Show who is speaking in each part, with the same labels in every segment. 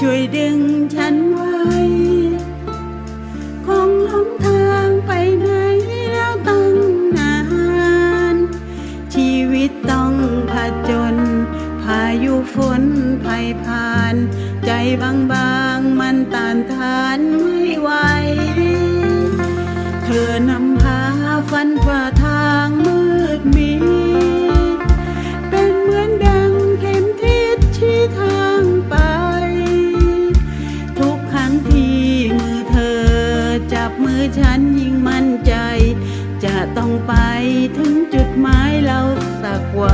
Speaker 1: ช่วยดึงฉันไว้ คงหลงทางไปไหนแล้วตั้งนาน ชีวิตต้องผจญพายุฝนภัยผ่าน ใจบางๆมันต้านทานไม่ไหว มือฉันยิ่งมั่นใจ จะต้องไปถึงจุดหมายเราสักวัน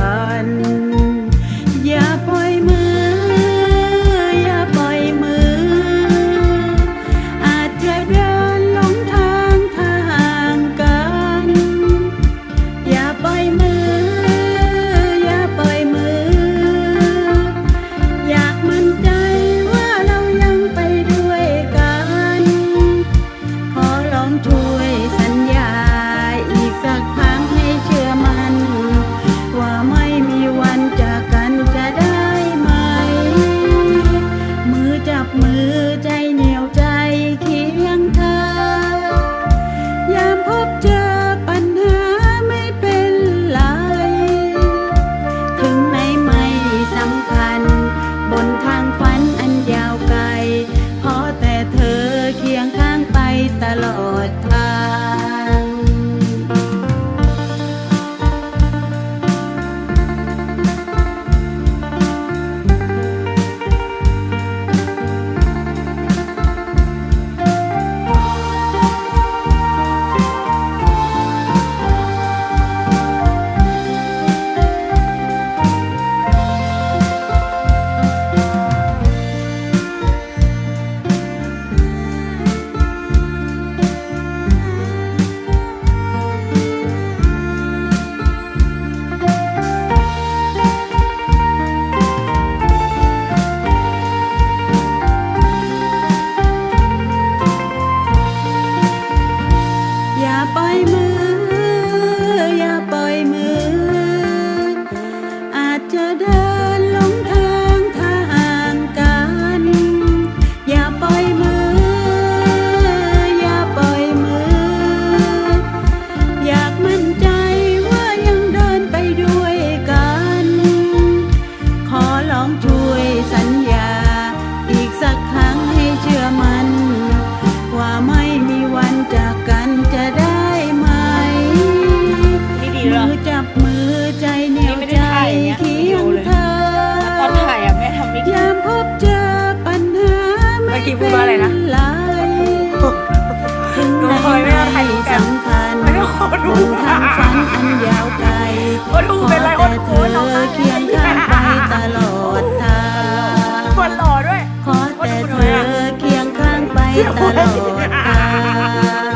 Speaker 2: เหรอ
Speaker 1: มือจับมือใจเหนียว
Speaker 2: นี่ไม่ได้
Speaker 1: ใจ
Speaker 2: ถ่ายอย่างเงี้ย
Speaker 1: เคียง
Speaker 2: วิดีโอเลย
Speaker 1: เธอ
Speaker 2: ตอนถ่ายอะแม่ทำไม่ดี
Speaker 1: ยามพบเจอปัญหา
Speaker 2: เมื่
Speaker 1: ไม่
Speaker 2: อกี้พู
Speaker 1: เป็
Speaker 2: ด
Speaker 1: น
Speaker 2: ว่าอะไรนะ
Speaker 1: ไรถึง
Speaker 2: ดู
Speaker 1: ไหน
Speaker 2: ทำไมไม่เอาถ่ายรูปกัน
Speaker 1: สำคัญ
Speaker 2: ไม่เอาดู
Speaker 1: บนทางฝันอันยาวไกล
Speaker 2: โอ้ดูเป็นไร
Speaker 1: ขอแต่
Speaker 2: โอ้
Speaker 1: เธ
Speaker 2: โหน้อง
Speaker 1: อ
Speaker 2: ตา
Speaker 1: เคียงข้างไปตลอดทาง
Speaker 2: คนหล่อด้วย
Speaker 1: ขอแต่เธอเคียงข้างไปตลอดทาง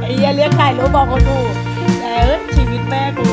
Speaker 2: ไอ้เหี้ยเรียกถ่ายรูปบอกคนดูแต่เออ ชีวิตแม่กู